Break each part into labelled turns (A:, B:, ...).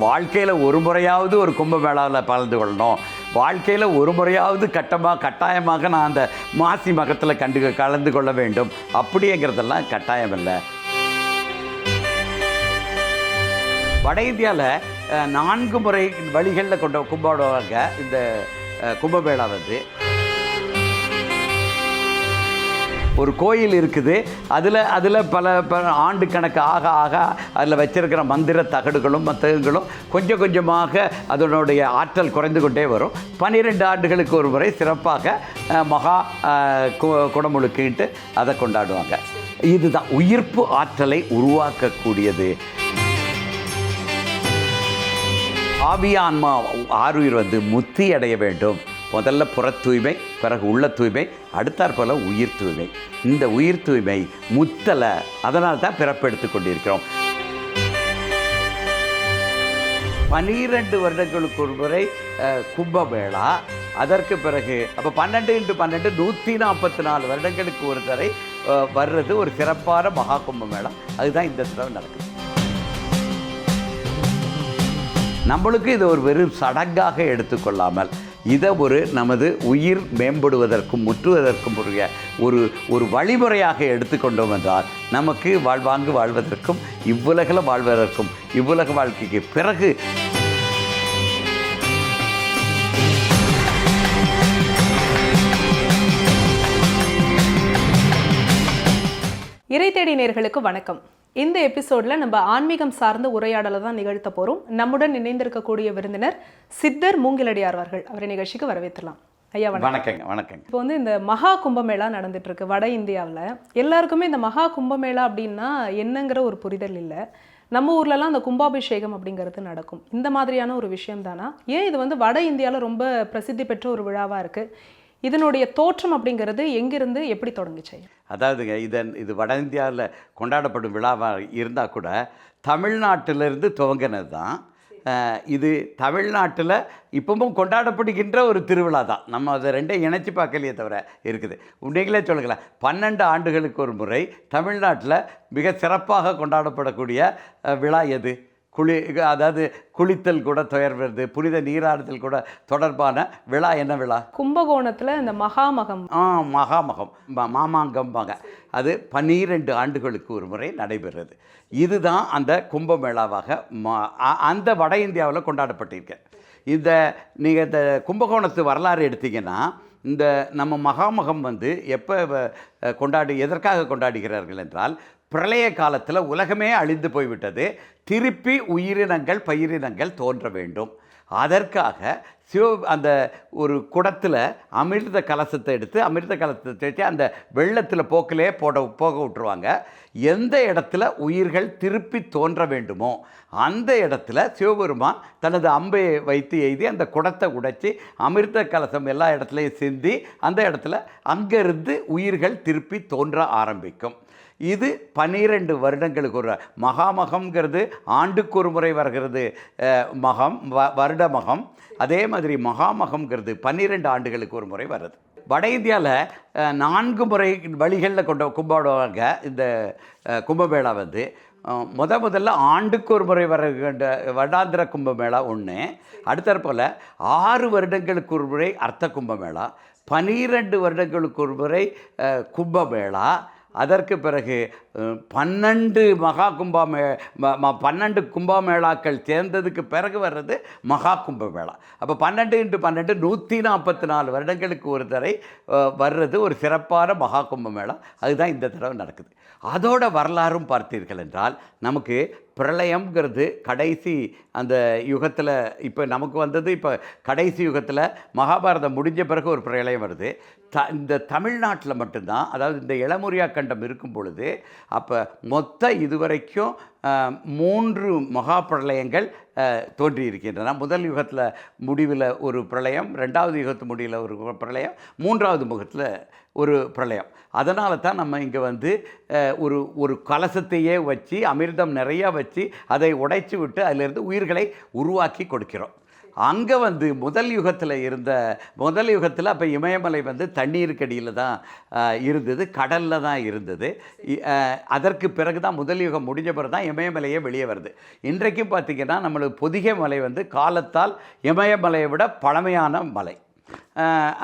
A: வாழ்க்கையில் ஒரு முறையாவது ஒரு கும்பமேளாவில் கலந்து கொள்ளணும். வாழ்க்கையில் ஒரு முறையாவது கட்டமாக கட்டாயமாக நான் அந்த மாசி மகத்தில் கண்டு கலந்து கொள்ள வேண்டும். அப்படிங்கிறதெல்லாம் கட்டாயம் இல்லை. வட இந்தியாவில் நான்கு முறை வழிகளில் கொண்ட கும்பாடுவாங்க இந்த கும்பமேளா வந்து ஒரு கோயில் இருக்குது. அதில் அதில் பல பல ஆண்டு கணக்கு ஆக ஆக அதில் வச்சிருக்கிற மந்திர தகடுகளும் மத்தகங்களும் கொஞ்சம் கொஞ்சமாக அதனுடைய ஆற்றல் குறைந்து கொண்டே வரும். பன்னிரெண்டு ஆண்டுகளுக்கு ஒரு முறை சிறப்பாக மகா கு- குடமுழுக்கிட்டு அதை கொண்டாடுவாங்க. இதுதான் உயிர்ப்பு ஆற்றலை உருவாக்கக்கூடியது. ஆவியான்மா ஆறுயிர் வந்து முத்தி அடைய வேண்டும். முதல்ல புற தூய்மை பிறகு உள்ள தூய்மை அடுத்தாற் போல உயிர் தூய்மை. இந்த உயிர் தூய்மை முத்தலை அதனால தான் பிறப்பெடுத்து கொண்டிருக்கிறோம். பனிரெண்டு வருடங்களுக்கு ஒரு முறை கும்பமேளா அதற்கு பிறகு அப்போ பன்னெண்டு இன்று பன்னெண்டு நூற்றி நாற்பத்தி நாலு வருடங்களுக்கு ஒரு தரை வர்றது ஒரு சிறப்பான மகா கும்பமேளா அதுதான் இந்த தடவை நடக்குது. நம்மளுக்கு இது ஒரு வெறும் சடங்காக எடுத்துக்கொள்ளாமல் இதை ஒரு நமது உயிர் மேம்படுவதற்கும் முற்றுவதற்கும் உரிய ஒரு ஒரு வழிமுறையாக எடுத்துக்கொண்டோம் என்றால் நமக்கு வாழ்வாங்கு வாழ்வதற்கும் இவ்வுலகில் வாழ்வதற்கும் இவ்வுலக வாழ்க்கைக்கு பிறகு
B: இறை தேடி நேர்களுக்கு வணக்கம். இந்த எபிசோட்ல நம்ம ஆன்மீகம் சார்ந்த உரையாடலை தான் நிகழ்த்த போறோம். நம்முடன் இணைந்திருக்கக்கூடிய விருந்தினர் சித்தர் மூங்கிலடியார் அவர்கள். அவரை நிகழ்ச்சிக்கு வரவேற்றலாம் ஐயா
A: வணக்கங்க வணக்கங்க.
B: இப்போ வந்து இந்த மகா கும்பமேளா நடந்துட்டு இருக்கு வட இந்தியாவில். எல்லாருக்குமே இந்த மகா கும்பமேளா அப்படின்னா என்னங்கிற ஒரு புரிதல் இல்லை. நம்ம ஊர்லலாம் அந்த கும்பாபிஷேகம் அப்படிங்கிறது நடக்கும். இந்த மாதிரியான ஒரு விஷயம் தானா ஏன் இது வந்து வட இந்தியாவில் ரொம்ப பிரசித்தி பெற்ற ஒரு விழாவா இருக்கு? இதனுடைய தோற்றம் அப்படிங்கிறது எங்கிருந்து எப்படி தொடங்குச்சு?
A: அதாவதுங்க இதன் இது வட இந்தியாவில் கொண்டாடப்படும் விழாவாக இருந்தால் கூட தமிழ்நாட்டிலிருந்து துவங்கினது தான் இது தமிழ்நாட்டில் இப்பவும் கொண்டாடப்படுகின்ற ஒரு திருவிழா தான் நம்ம அதை ரெண்டையும் இணைச்சி பார்க்கலையே தவிர இருக்குது. உண்மைகளே சொல்லுங்களேன். பன்னெண்டு ஆண்டுகளுக்கு ஒரு முறை தமிழ்நாட்டில் மிக சிறப்பாக கொண்டாடப்படக்கூடிய விழா எது? குளி அதாவது குளித்தல் கூட துயர்வது புனித நீராடுதல் கூட தொடர்பான விழா என்ன விழா?
B: கும்பகோணத்துல இந்த மகாமகம்.
A: ஆ மகாமகம். ம- மாமாங்கம்பாங்க. அது பன்னிரெண்டு ஆண்டுகளுக்கு ஒரு முறை நடைபெறுறது இதுதான் அந்த கும்பமேளாவாக அந்த வட இந்தியாவில் கொண்டாடப்பட்டிருக்கு. இந்த நீங்கள் இந்த கும்பகோணத்து வரலாறு எடுத்தீங்கன்னா இந்த நம்ம மகாமகம் வந்து எப்போ கொண்டாடி எதற்காக கொண்டாடுகிறார்கள் என்றால் பிரளய காலத்தில் உலகமே அழிந்து போய்விட்டது. திருப்பி உயிரினங்கள் பயிரினங்கள் தோன்ற வேண்டும். அதற்காக சிவ அந்த ஒரு குடத்தில் அமிர்த கலசத்தை எடுத்து அமிர்த கலசத்தை வச்சு அந்த வெள்ளத்தில் போக்கிலே போட போக விட்டுருவாங்க. எந்த இடத்துல உயிர்கள் திருப்பி தோன்ற வேண்டுமோ அந்த இடத்துல சிவபெருமான் தனது அம்பை வைத்து எய்தி அந்த குடத்தை உடைச்சி அமிர்த கலசம் எல்லா இடத்துலையும் சிந்தி அந்த இடத்துல அங்கிருந்து உயிர்கள் திருப்பி தோன்ற ஆரம்பிக்கும். இது பன்னிரெண்டு வருடங்களுக்கு ஒரு மகாமகம்ங்கிறது ஆண்டுக்கு ஒரு முறை வருகிறது. மகம் வ வருட மகம். அதே மாதிரி மகாமகம்ங்கிறது பன்னிரெண்டு ஆண்டுகளுக்கு ஒரு முறை வருது. வட இந்தியாவில் நான்கு முறை வழிகளில் கொண்ட கும்பாடுவாங்க இந்த கும்பமேளா வந்து முத முதல்ல ஆண்டுக்கு ஒரு முறை வருகின்ற வருடாந்திர கும்பமேளா ஒன்று அடுத்தற்போல் ஆறு வருடங்களுக்கு ஒரு முறை அர்த்த கும்பமேளா. பனிரெண்டு வருடங்களுக்கு ஒரு முறை கும்பமேளா. அதற்கு பிறகு பன்னெண்டு மகா கும்பா மே பன்னெண்டு பன்னெண்டு கும்பாமேளாக்கள் சேர்ந்ததுக்கு பிறகு வர்றது மகா கும்பமேளா அப்போ பன்னெண்டு இன்ட்டு பன்னெண்டு நூற்றி நாற்பத்தி நாலு வருடங்களுக்கு ஒரு தடவை வர்றது ஒரு சிறப்பான மகா கும்பமேளா அதுதான் இந்த தடவை நடக்குது. அதோட வரலாறும் பார்த்தீர்கள் என்றால் நமக்கு பிரளயம்ங்கிறது கடைசி அந்த யுகத்தில் இப்போ நமக்கு வந்தது இப்போ கடைசி யுகத்தில் மகாபாரதம் முடிஞ்ச பிறகு ஒரு பிரளயம் வருது. த இந்த தமிழ்நாட்டில் மட்டும்தான் அதாவது இந்த இளமுறியா கண்டம் இருக்கும் பொழுது அப்போ மொத்த இதுவரைக்கும் மூன்று மகா பிரளயங்கள் தோன்றியிருக்கின்றன. முதல் யுகத்தில் முடிவில் ஒரு பிரளயம் ரெண்டாவது யுகத்து முடிவில் ஒரு பிரளயம் மூன்றாவது முகத்தில் ஒரு பிரளயம். அதனால தான் நம்ம இங்கே வந்து ஒரு ஒரு கலசத்தையே வச்சு அமிர்தம் நிறையா வச்சு அதை உடைச்சி விட்டு அதிலிருந்து உயிர்களை உருவாக்கி கொடுக்கிறோம். அங்கே வந்து முதல் யுகத்தில் இருந்த முதல் யுகத்தில் அப்போ இமயமலை வந்து தண்ணீருக்கடியில் தான் இருந்தது கடலில் தான் இருந்தது. அதற்கு பிறகு தான் முதல் யுகம் முடிஞ்ச பிறகு தான் இமயமலையே வெளியே வருது. இன்றைக்கும் பார்த்திங்கன்னா நம்மளுக்கு பொதிகை மலை வந்து காலத்தால் இமயமலையை விட பழமையான மலை.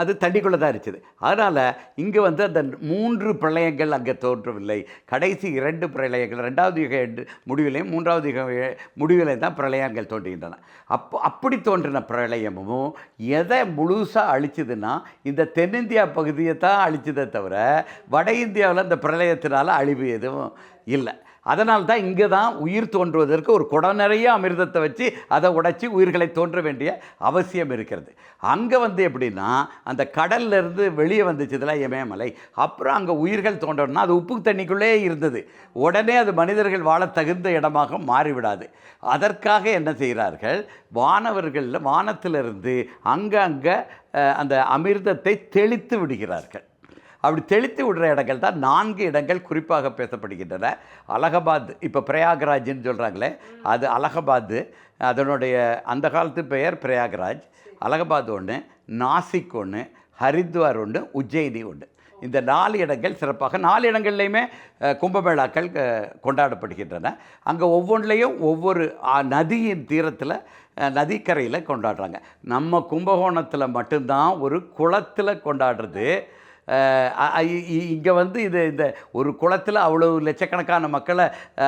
A: அது தண்ணிக்குள்ளே தான் இருந்துச்சு. அதனால் இங்கே வந்து அந்த மூன்று பிரளயங்கள் அங்கே தோன்றவில்லை. கடைசி இரண்டு பிரளயங்கள் ரெண்டாவது யுக முடிவிலையும் மூன்றாவது யுக முடிவிலையும் தான் பிரளயங்கள் தோன்றுகின்றன. அப்போ அப்படி தோன்றின பிரளயமும் எதை முழுசாக அழிச்சதுன்னா இந்த தென்னிந்தியா பகுதியை தான் அழிச்சதே தவிர வட இந்தியாவில் இந்த பிரளயத்தினால் அழிவு எதுவும் இல்லை. அதனால் தான் இங்கே தான் உயிர் தோன்றுவதற்கு ஒரு குடம் நிறைய அமிர்தத்தை வச்சு அதை உடைச்சி உயிர்களை தோன்ற வேண்டிய அவசியம் இருக்கிறது. அங்கே வந்து எப்படின்னா அந்த கடல்லேருந்து வெளியே வந்துச்சுதுல இமயமலை. அப்புறம் அங்கே உயிர்கள் தோன்றணும்னா அது உப்பு தண்ணிக்குள்ளே இருந்தது. உடனே அது மனிதர்கள் வாழ தகுந்த இடமாக மாறிவிடாது. அதற்காக என்ன செய்கிறார்கள்? வானவர்களில் வானத்திலிருந்து அங்கங்கே அந்த அமிர்தத்தை தெளித்து விடுகிறார்கள். அப்படி தெளித்து விடுற இடங்கள் தான் நான்கு இடங்கள் குறிப்பாக பேசப்படுகின்றன. அலகாபாத் இப்போ பிரயாகராஜ்னு சொல்கிறாங்களே அது அலகாபாத் அதனுடைய அந்த காலத்து பெயர் பிரயாகராஜ். அலகாபாத் ஒன்று நாசிக் ஒன்று ஹரித்வார் ஒன்று உஜ்ஜயினி ஒன்று இந்த நாலு இடங்கள் சிறப்பாக நாலு இடங்கள்லையுமே கும்பமேளாக்கள் கொண்டாடப்படுகின்றன. அங்கே ஒவ்வொன்றிலையும் ஒவ்வொரு நதியின் தீரத்தில் நதிக்கரையில் கொண்டாடுறாங்க. நம்ம கும்பகோணத்தில் மட்டும்தான் ஒரு குளத்தில் கொண்டாடுறது இங்கே வந்து இது இந்த ஒரு குளத்தில் அவ்வளோ லட்சக்கணக்கான மக்களை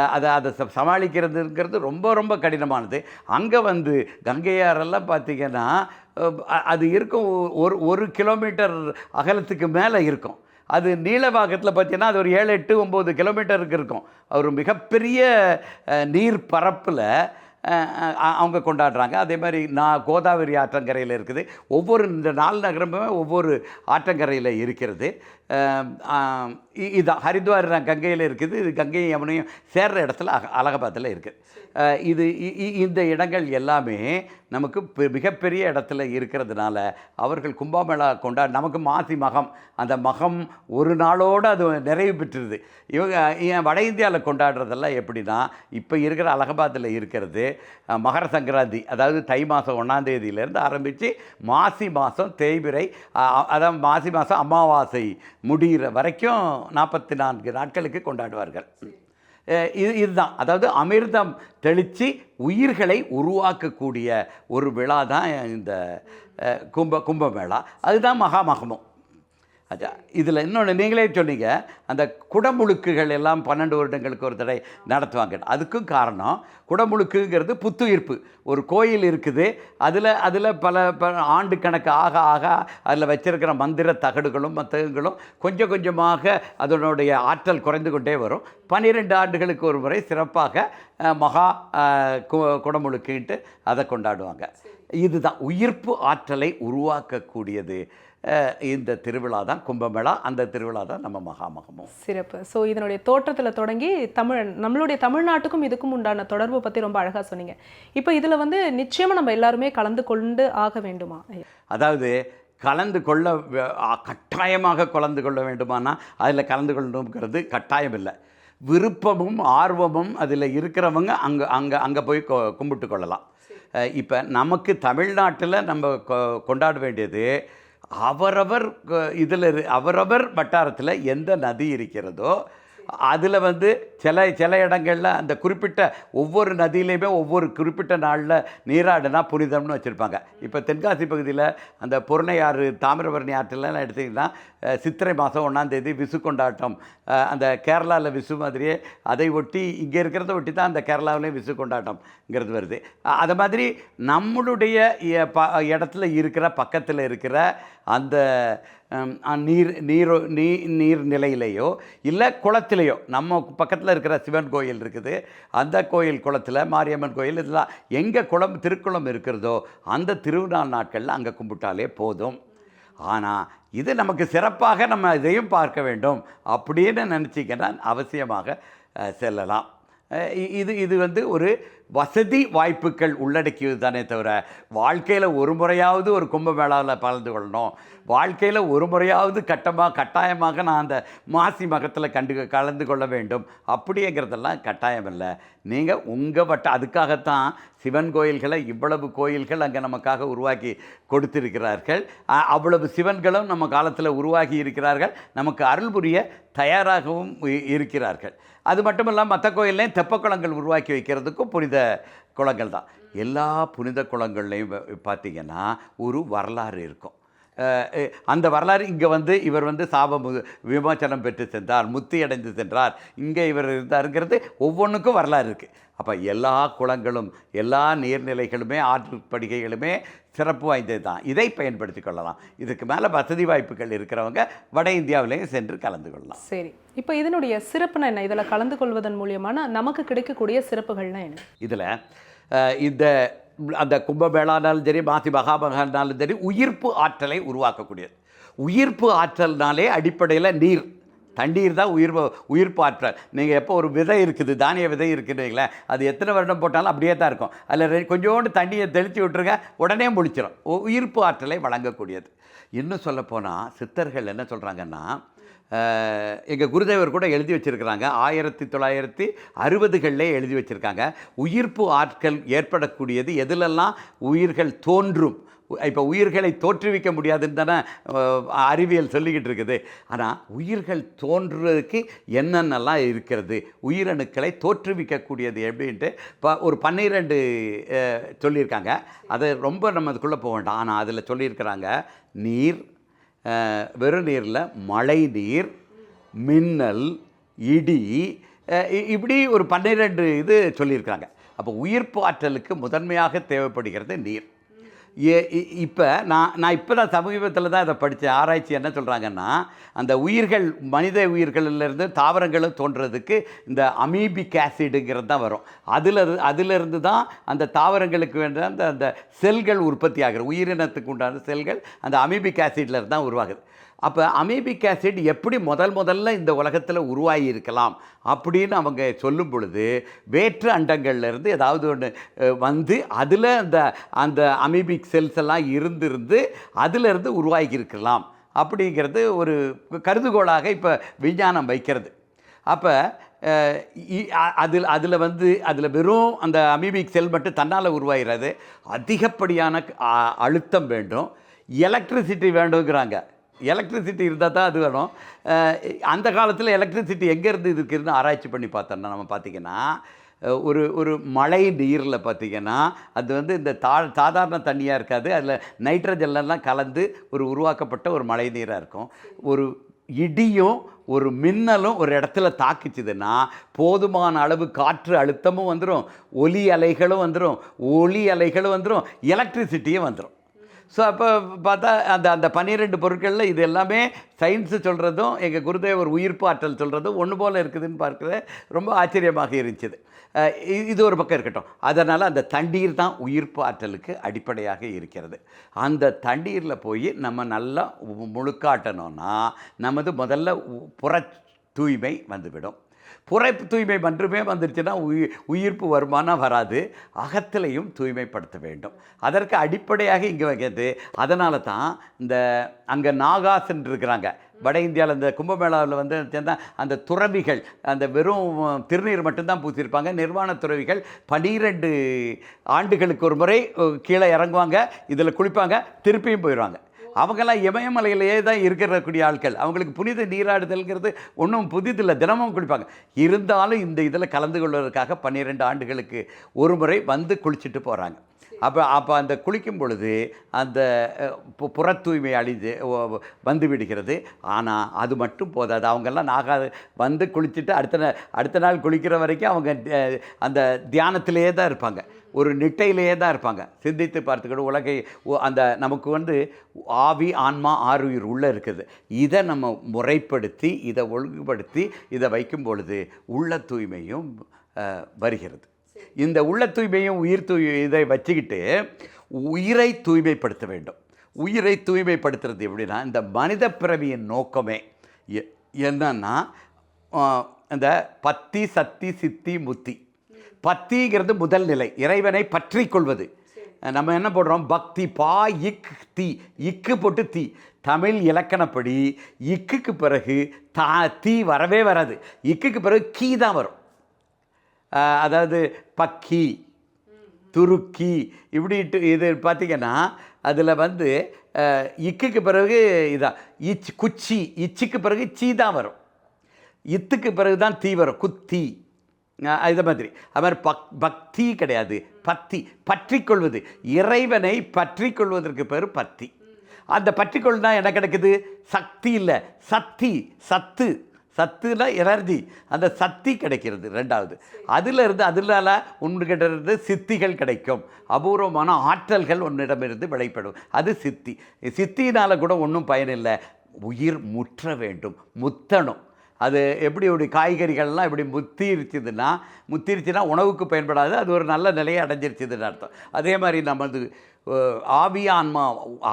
A: அதை அதை ச- சமாளிக்கிறதுங்கிறது ரொம்ப ரொம்ப கடினமானது. அங்கே வந்து கங்கையாரெல்லாம் பார்த்திங்கன்னா அது இருக்கும் ஒரு ஒரு கிலோமீட்டர் அகலத்துக்கு மேலே இருக்கும். அது நீளவாகத்தில் பார்த்தீங்கன்னா அது ஒரு ஏழு எட்டு ஒம்பது கிலோமீட்டருக்கு இருக்கும். ஒரு மிகப்பெரிய நீர் பரப்பில் அவங்க கொண்டாடுறாங்க. அதே மாதிரி நான் கோதாவரி ஆற்றங்கரையில் இருக்குது. ஒவ்வொரு இந்த நாலு நகரமுமே ஒவ்வொரு ஆற்றங்கரையில் இருக்கிறது. இதுதான் ஹரித்வார் இ- கங்கையில் இருக்குது இது கங்கையும் யமுனையும் சேர்ற இடத்துல அக அலகாபாத்தில் இருக்குது இது இ- இ- இந்த இடங்கள் எல்லாமே நமக்கு மிகப்பெரிய இடத்துல இருக்கிறதுனால அவர்கள் கும்பமேளா கொண்டா நமக்கு மாசி மகம் அந்த மகம் ஒரு நாளோடு அது நிறைவு பெற்றுருது இவங்க ஏன் வட இந்தியாவில் கொண்டாடுறதெல்லாம் எப்படின்னா இப்போ இருக்கிற அலகாபாத்தில் இருக்கிறது மகர சங்கராந்தி அதாவது தை மாதம் ஒன்றாந்தேதியிலேருந்து ஆரம்பித்து மாசி மாதம் தேய்பிரை அதாவது அதான் மாசி மாதம் அமாவாசை முடிகிற வரைக்கும் நாற்பத்தி நான்கு நாட்களுக்கு கொண்டாடுவார்கள். இது இதுதான். அதாவது அமிர்தம் தெளித்து உயிர்களை உருவாக்கக்கூடிய ஒரு விழா தான் இந்த கும்ப கும்பமேளா. அதுதான் மகாமகமும். அச்சா இதில் இன்னொன்று நீங்களே சொன்னீங்க அந்த குடமுழுக்குகள் எல்லாம் பன்னெண்டு வருடங்களுக்கு ஒரு தடவை நடத்துவாங்க. அதுக்கும் காரணம் குடமுழுக்குங்கிறது புத்துயிர்ப்பு. ஒரு கோயில் இருக்குது அதில் அதில் பல ஆண்டு கணக்கு ஆக ஆக அதில் வச்சிருக்கிற மந்திர தகடுகளும் மத்தகங்களும் கொஞ்சம் கொஞ்சமாக அதனுடைய ஆற்றல் குறைந்து கொண்டே வரும். பன்னிரெண்டு ஆண்டுகளுக்கு ஒரு முறை சிறப்பாக மகா கு- குடமுழுக்குன்ட்டு அதை கொண்டாடுவாங்க. இதுதான் உயிர்ப்பு ஆற்றலை உருவாக்கக்கூடியது. இந்த திருவிழா தான் கும்பமேளா அந்த திருவிழா தான் நம்ம மகாமகமும்.
B: சிறப்பு. ஸோ இதனுடைய தோற்றத்தில் தொடங்கி தமிழ் நம்மளுடைய தமிழ்நாட்டுக்கும் இதுக்கும் உண்டான தொடர்பு பற்றி ரொம்ப அழகாக சொன்னீங்க. இப்போ இதில் வந்து நிச்சயமாக நம்ம எல்லாருமே கலந்து கொண்டு ஆக வேண்டுமா?
A: அதாவது கலந்து கொள்ள கட்டாயமாக கலந்து கொள்ள வேண்டுமானா அதில் கலந்து கொள்ளணுங்கிறது கட்டாயம் இல்லை விருப்பமும் ஆர்வமும் அதில் இருக்கிறவங்க அங்கே அங்கே அங்கே போய் கொ கும்பிட்டு கொள்ளலாம். இப்போ நமக்கு தமிழ்நாட்டில் நம்ம கொ- கொண்டாட வேண்டியது அவரவர் இதில் அவரவர் வட்டாரத்தில் எந்த நதி இருக்கிறதோ அதில் வந்து சில சில இடங்களில் அந்த குறிப்பிட்ட ஒவ்வொரு நதியிலையுமே ஒவ்வொரு குறிப்பிட்ட நாளில் நீராடுனா புனிதம்னு வச்சுருப்பாங்க. இப்போ தென்காசி பகுதியில் அந்த பொருணையாறு தாமிரபரணி ஆற்றிலலாம் எடுத்திங்கன்னா சித்திரை மாதம் ஒன்றாந்தேதி விசு கொண்டாட்டம். அந்த கேரளாவில் விசு மாதிரியே அதை ஒட்டி இங்கே இருக்கிறத ஒட்டி தான் அந்த கேரளாவிலையும் விசு கொண்டாட்டம்ங்கிறது வருது. அதை மாதிரி நம்மளுடைய ப இடத்துல இருக்கிற பக்கத்தில் இருக்கிற அந்த நீர் நீரோ நீ நீர்நிலையிலையோ இல்லை குளத்திலேயோ நம்ம பக்கத்தில் இருக்கிற சிவன் கோயில் இருக்குது. அந்த கோயில் குளத்தில் மாரியம்மன் கோயில் இதெல்லாம் எங்கே குளம் திருக்குளம் இருக்கிறதோ அந்த திருநாள் நாட்களில் அங்கே கும்பிட்டாலே போதும். ஆனால் இது நமக்கு சிறப்பாக நம்ம இதையும் பார்க்க வேண்டும் அப்படின்னு நினச்சிங்கன்னா அவசியமாக செல்லலாம். இது இது வந்து ஒரு வசதி வாய்ப்புகள் உள்ளடக்கியது தானே தவிர வாழ்க்கையில் ஒரு முறையாவது ஒரு கும்பமேளாவில் கலந்து கொள்ளணும் வாழ்க்கையில் ஒரு முறையாவது கட்டமாக கட்டாயமாக நான் அந்த மாசி மகத்தில் கண்டு கலந்து கொள்ள வேண்டும். அப்படிங்கிறதெல்லாம் கட்டாயம் இல்லை. நீங்கள் உங்கள் வட்ட அதுக்காகத்தான் சிவன் கோயில்களை இவ்வளவு கோயில்கள் அங்கே நமக்காக உருவாக்கி கொடுத்திருக்கிறார்கள். அவ்வளவு சிவன்களும் நம்ம காலத்தில் உருவாகி இருக்கிறார்கள். நமக்கு அருள் புரிய தயாராகவும் இ- இருக்கிறார்கள். அது மட்டும் இல்லாமல் மற்ற கோயில்லையும் தெப்பக்குளங்கள் உருவாக்கி வைக்கிறதுக்கும் புனித குளங்கள் தான் எல்லா புனித குளங்கள்லையும் பார்த்தீங்கன்னா ஒரு வரலாறு இருக்கும். அந்த வரலாறு இங்கே வந்து இவர் வந்து சாபம் மு- விமோசனம் பெற்று சென்றார் முத்தி அடைந்து சென்றார். இங்கே இவர் இருந்தாருங்கிறது ஒவ்வொன்றுக்கும் வரலாறு இருக்குது அப்போ எல்லா குளங்களும் எல்லா நீர்நிலைகளுமே ஆற்றுப்படுகைகளுமே சிறப்பு வாய்ந்தது தான் இதை பயன்படுத்தி கொள்ளலாம். இதுக்கு மேலே வசதி வாய்ப்புகள் இருக்கிறவங்க வட இந்தியாவிலையும் சென்று கலந்து கொள்ளலாம்.
B: சரி. இப்போ இதனுடைய சிறப்புனா என்ன? இதில் கலந்து கொள்வதன் மூலியமான நமக்கு கிடைக்கக்கூடிய சிறப்புகள்னா என்ன?
A: இதில் இந்த அந்த கும்பமேளானாலும் சரி மாசி மகாமகானாலும் சரி உயிர்ப்பு ஆற்றலை உருவாக்கக்கூடியது. உயிர்ப்பு ஆற்றல்னாலே அடிப்படையில் நீர். தண்ணீர் தான் உயிர் உயிர்ப்பு ஆற்றல். நீங்கள் எப்போ ஒரு விதை இருக்குது தானிய விதை இருக்குதுங்களே அது எத்தனை வருடம் போட்டாலும் அப்படியே தான் இருக்கும். அதில் கொஞ்சோண்டு தண்ணியை தெளித்து விட்டுருங்க உடனே முடிச்சிடும் உயிர்ப்பு ஆற்றலை வழங்கக்கூடியது. இன்னும் சொல்லப்போனால் சித்தர்கள் என்ன சொல்கிறாங்கன்னா எங்கள் குருதேவர் கூட எழுதி வச்சுருக்கிறாங்க. ஆயிரத்தி தொள்ளாயிரத்தி அறுபதுகளிலே எழுதி வச்சுருக்காங்க. உயிர்ப்பு ஆட்கள் ஏற்படக்கூடியது எதிலெல்லாம் உயிர்கள் தோன்றும். இப்போ உயிர்களை தோற்றுவிக்க முடியாதுன்னு தானே அறிவியல் சொல்லிக்கிட்டு இருக்குது. ஆனால் உயிர்கள் தோன்றுறதுக்கு என்னென்னலாம் இருக்கிறது? உயிரணுக்களை தோற்றுவிக்கக்கூடியது எப்படின்ட்டு இப்போ ஒரு பன்னிரெண்டு சொல்லியிருக்காங்க. அதை ரொம்ப நம்ம அதுக்குள்ளே போக வேண்டாம். ஆனால் அதில் சொல்லியிருக்கிறாங்க நீர் வெறும் நீரில் மழை நீர் மின்னல் இடி இப்படி ஒரு பன்னிரெண்டு இது சொல்லியிருக்காங்க அப்போ உயிர்ப்பு ஆற்றலுக்கு முதன்மையாக தேவைப்படுகிறது நீர். இப்போ நான் நான் இப்போ தான் சமீபத்தில் தான் இதை படித்தேன் ஆராய்ச்சி என்ன சொல்கிறாங்கன்னா அந்த உயிர்கள் மனித உயிர்களிலிருந்து தாவரங்களும் தோன்றதுக்கு இந்த அமீபிக் ஆசிடுங்கிறது தான் வரும். அதில் அதிலிருந்து தான் அந்த தாவரங்களுக்கு வேண்ட அந்த அந்த செல்கள் உற்பத்தி ஆகிற உயிரினத்துக்கு உண்டான செல்கள் அந்த அமீபிக் ஆசிட்லேருந்து தான் உருவாகுது. அப்போ அமீபிக் ஆசிட் எப்படி முதல் முதல்ல இந்த உலகத்தில் உருவாகி இருக்கலாம் அப்படின்னு அவங்க சொல்லும் பொழுது வேற்று அண்டங்கள்லேருந்து ஏதாவது ஒன்று வந்து அதில் அந்த அந்த அமீபிக் செல்ஸ் எல்லாம் இருந்திருந்து அதிலிருந்து உருவாகி இருக்கலாம் அப்படிங்கிறது ஒரு கருதுகோளாக இப்போ விஞ்ஞானம் வைக்கிறது. அப்போ அதில் அதில் வந்து அதில் வெறும் அந்த அமீபிக் செல் மட்டும் தன்னால் உருவாகிறது. அதிகப்படியான அழுத்தம் வேண்டும். எலக்ட்ரிசிட்டி வேண்டுங்கிறாங்க. எலக்ட்ரிசிட்டி இருந்தால் தான் அது வேணும் அந்த காலத்தில் எலக்ட்ரிசிட்டி எங்கேருந்து இருக்குதுன்னு ஆராய்ச்சி பண்ணி பார்த்தோம்னா நம்ம பார்த்திங்கன்னா ஒரு ஒரு மழை நீரில் பார்த்திங்கன்னா அது வந்து இந்த தா சாதாரண தண்ணியாக இருக்காது. அதில் நைட்ரஜன்லாம் கலந்து ஒரு உருவாக்கப்பட்ட ஒரு மழை நீராக இருக்கும். ஒரு இடியும் ஒரு மின்னலும் ஒரு இடத்துல தாக்குச்சுதுன்னா போதுமான அளவு காற்று அழுத்தமும் வந்துடும் ஒலி அலைகளும் வந்துடும் ஒளி அலைகளும் வந்துடும் எலக்ட்ரிசிட்டியும் வந்துடும் ஸோ அப்போ பார்த்தா அந்த அந்த பன்னிரெண்டு பொருட்களில் இது எல்லாமே சயின்ஸு சொல்கிறதும் எங்கள் குருதேவர் உயிர்ப்பு ஆற்றல் சொல்கிறதும் ஒன்று போல் இருக்குதுன்னு பார்க்குறது ரொம்ப ஆச்சரியமாக இருந்துச்சு. இது ஒரு பக்கம் இருக்கட்டும். அதனால் அந்த தண்ணீர் தான் உயிர்ப்பு ஆற்றலுக்கு அடிப்படையாக இருக்கிறது. அந்த தண்ணீரில் போய் நம்ம நல்லா முழுக்காட்டணும்னா நமது முதல்ல உ- புற தூய்மை வந்துவிடும். புற தூய்மை மன்றுமே வந்துருச்சுன்னா உயிர் உயிர்ப்பு வருமானம் வராது. அகத்திலையும் தூய்மைப்படுத்த வேண்டும். அதற்கு அடிப்படையாக இங்கே வைக்கிறது. அதனால தான் இந்த அங்கே நாகாசன் இருக்கிறாங்க வட இந்தியாவில் இந்த கும்பமேளாவில் வந்து அந்த துறவிகள் அந்த வெறும் திருநீர் மட்டும்தான் பூசியிருப்பாங்க. நிர்வாண துறவிகள் பனிரெண்டு ஆண்டுகளுக்கு ஒரு முறை கீழே இறங்குவாங்க. இதில் குளிப்பாங்க. திருப்பியும் போயிடுவாங்க. அவங்கெல்லாம் இமயமலையிலேயே தான் இருக்கக்கூடிய ஆட்கள். அவங்களுக்கு புனித நீராடுதல்ங்கிறது ஒன்றும் புதிதில்லை தினமும் குளிப்பாங்க. இருந்தாலும் இந்த இதில் கலந்து கொள்வதற்காக பன்னிரெண்டு ஆண்டுகளுக்கு ஒரு முறை வந்து குளிச்சுட்டு போகிறாங்க அப்போ அப்போ அந்த குளிக்கும் பொழுது அந்த பு- புற தூய்மை அழிஞ்சு வந்து விடுகிறது. ஆனால் அது மட்டும் போதாது. அவங்கெல்லாம் நாகா வந்து குளிச்சுட்டு அடுத்த அடுத்த நாள் குளிக்கிற வரைக்கும் அவங்க அந்த தியானத்திலேயே தான் இருப்பாங்க. ஒரு நிட்டையிலேயே தான் இருப்பாங்க. சிந்தித்து பார்த்துக்கிட்டு உலகை அந்த நமக்கு வந்து ஆவி ஆன்மா ஆறுயிர் உள்ளே இருக்குது. இதை நம்ம முறைப்படுத்தி இதை ஒழுங்குபடுத்தி இதை வைக்கும் பொழுது உள்ள தூய்மையும் வருகிறது. இந்த உள்ள தூய்மையும் உயிர் தூய் இதை வச்சுக்கிட்டு உயிரை தூய்மைப்படுத்த வேண்டும். உயிரை தூய்மைப்படுத்துறது எப்படின்னா இந்த மனித பிறவியின் நோக்கமே. எ- என்னன்னா இந்த பத்தி சத்தி சித்தி முத்தி. பத்திங்கிறது முதல் நிலை. இறைவனை பற்றி கொள்வது. நம்ம என்ன போடுறோம்? பக்தி பா இக் தி. இக்கு போட்டு தீ. தமிழ் இலக்கணப்படி இக்குக்கு பிறகு தா தீ வரவே வராது. இக்குக்கு பிறகு கீ தான் வரும். அதாவது பக்கி துருக்கி இப்படிட்டு இது பார்த்தீங்கன்னா அதில் வந்து இக்குக்கு பிறகு இதான். இச் குச்சி. இச்சுக்கு பிறகு சீ தான் வரும். இத்துக்கு பிறகு தான் தீ வரும். குத்தி. இது மாதிரி. அது மாதிரி பக் பக்தி கிடையாது. பத்தி பற்றிக்கொள்வது. இறைவனை பற்றிக்கொள்வதற்கு பேர் பத்தி அந்த பற்றிக்கொள்ளுனா என்ன கிடைக்குது? சக்தி இல்லை. சக்தி சத்து. சத்துனா எனர்ஜி. அந்த சக்தி கிடைக்கிறது ரெண்டாவது. அதில் இருந்து அதனால உன்கிட்ட சித்திகள் கிடைக்கும். அபூர்வமான ஆற்றல்கள் உன்னிடமிருந்து வெளிப்படும் அது சித்தி. சித்தினால் கூட ஒன்றும் பயனில்லை. உயிர் முற்ற வேண்டும். முத்தணும். அது எப்படி இப்படி காய்கறிகள்லாம் இப்படி முத்திருச்சுதுன்னா முத்திருச்சுன்னா உணவுக்கு பயன்படாது அது ஒரு நல்ல நிலையை அடைஞ்சிருச்சுதுன்னு அர்த்தம். அதே மாதிரி நமது ஆவி ஆன்மா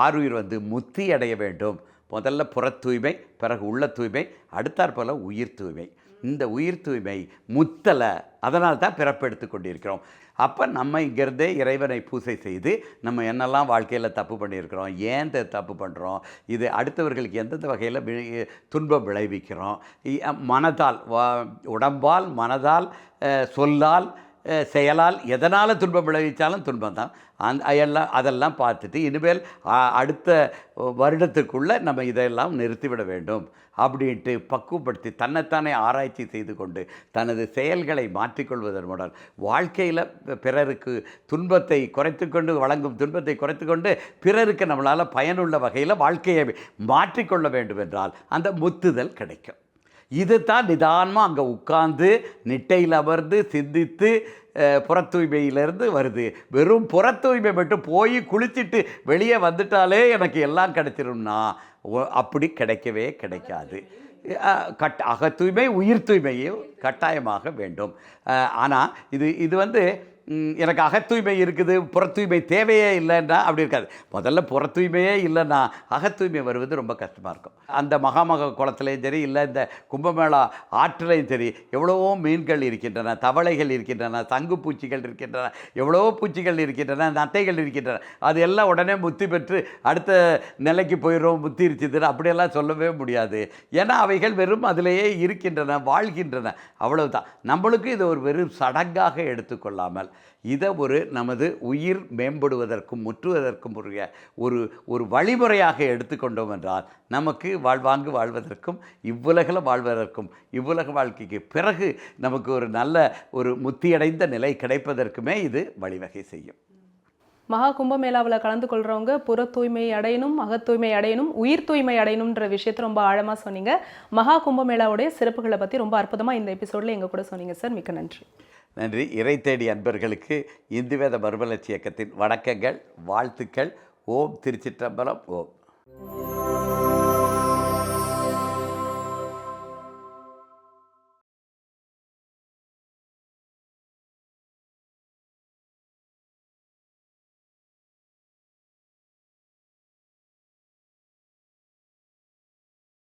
A: ஆறுயிர் வந்து முத்தி அடைய வேண்டும். முதல்ல புற தூய்மை பிறகு உள்ள தூய்மை அடுத்தாற்போல் உயிர் தூய்மை இந்த உயிர் தூய்மை முத்தலை அதனால் தான் பிறப்பெடுத்து கொண்டிருக்கிறோம். அப்போ நம்ம இங்கேருந்தே இறைவனை பூசை செய்து நம்ம என்னெல்லாம் வாழ்க்கையில் தப்பு பண்ணியிருக்கிறோம் ஏன் இந்த தப்பு பண்ணுறோம் இது அடுத்தவர்களுக்கு எந்தெந்த வகையில் துன்பம் விளைவிக்கிறோம் மனதால் உடம்பால் மனதால் சொல்லால் செயலால் எதனால் துன்பம் விளைவித்தாலும் துன்பம் தான் அந் எல்லாம் அதெல்லாம் பார்த்துட்டு இனிமேல் அடுத்த வருடத்துக்குள்ளே நம்ம இதெல்லாம் நிறுத்திவிட வேண்டும் அப்படின்ட்டு பக்குவப்படுத்தி தன்னைத்தானே ஆராய்ச்சி செய்து கொண்டு தனது செயல்களை மாற்றிக்கொள்வதன் மூலம் வாழ்க்கையில் பிறருக்கு துன்பத்தை குறைத்துக்கொண்டு வழங்கும் துன்பத்தை குறைத்துக்கொண்டு பிறருக்கு நம்மளால் பயனுள்ள வகையில் வாழ்க்கையை மாற்றிக்கொள்ள வேண்டும் என்றால் அந்த முத்துதல் கிடைக்கும். இது தான் நிதானமாக அங்கே உட்கார்ந்து நிட்டையில் அமர்ந்து சிந்தித்து புற தூய்மையிலேருந்து வருது. வெறும் புற தூய்மை மட்டும் போய் குளிச்சுட்டு வெளியே வந்துட்டாலே எனக்கு எல்லாம் கிடைச்சிரும்னா அப்படி கிடைக்கவே கிடைக்காது. கட் அக தூய்மை உயிர் தூய்மையும் கட்டாயமாக வேண்டும். ஆனால் இது இது வந்து எனக்கு எனக்கு அகத்தூய்மை இருக்குது புறத்தூய்மை தேவையே இல்லைன்னா அப்படி இருக்காது. முதல்ல புறத்தூய்மையே இல்லைன்னா அகத்தூய்மை வருவது ரொம்ப கஷ்டமாக இருக்கும். அந்த மகாமக குளத்துலையும் சரி இல்லை இந்த கும்பமேளா ஆற்றுலையும் சரி எவ்வளவோ மீன்கள் இருக்கின்றன தவளைகள் இருக்கின்றன சங்கு பூச்சிகள் இருக்கின்றன எவ்வளவோ பூச்சிகள் இருக்கின்றன நத்தைகள் இருக்கின்றன. அது எல்லாம் உடனே முத்தி பெற்று அடுத்த நிலைக்கு போயிடும் முத்திருச்சுதுன்னு அப்படியெல்லாம் சொல்லவே முடியாது. ஏன்னா அவைகள் வெறும் அதிலேயே இருக்கின்றன வாழ்கின்றன. அவ்வளவுதான். நம்மளுக்கு இது ஒரு வெறும் சடங்காக எடுத்துக்கொள்ளாமல் இதை ஒரு நமது உயிர் மேம்படுவதற்கும் முற்றுவதற்கும் உரிய ஒரு ஒரு வழிமுறையாக எடுத்துக்கொண்டோம் என்றால் நமக்கு வாழ்வாங்கு வாழ்வதற்கும் இவ்வுலகில் வாழ்வதற்கும் இவ்வுலக வாழ்க்கைக்கு பிறகு நமக்கு ஒரு நல்ல ஒரு முத்தியடைந்த நிலை கிடைப்பதற்குமே இது வழிவகை செய்யும்.
B: மகா கும்பமேளாவில் கலந்து கொள்றவங்க புற தூய்மை அடையணும் அகத் தூய்மை அடையணும் உயிர் தூய்மை அடையணுன்ற விஷயத்தை ரொம்ப ஆழமாக சொன்னீங்க. மகா கும்பமேளாவுடைய சிறப்புகளை பற்றி ரொம்ப அற்புதமாக இந்த எபிசோடில் எங்கள் கூட சொன்னீங்க. சார் மிக்க நன்றி.
A: நன்றி. இறை தேடி அன்பர்களுக்கு இந்துவேத மறுமலர்ச்சி இயக்கத்தின் வணக்கங்கள் வாழ்த்துக்கள். ஓம் திருச்சிற்றம்பலம். ஓம்.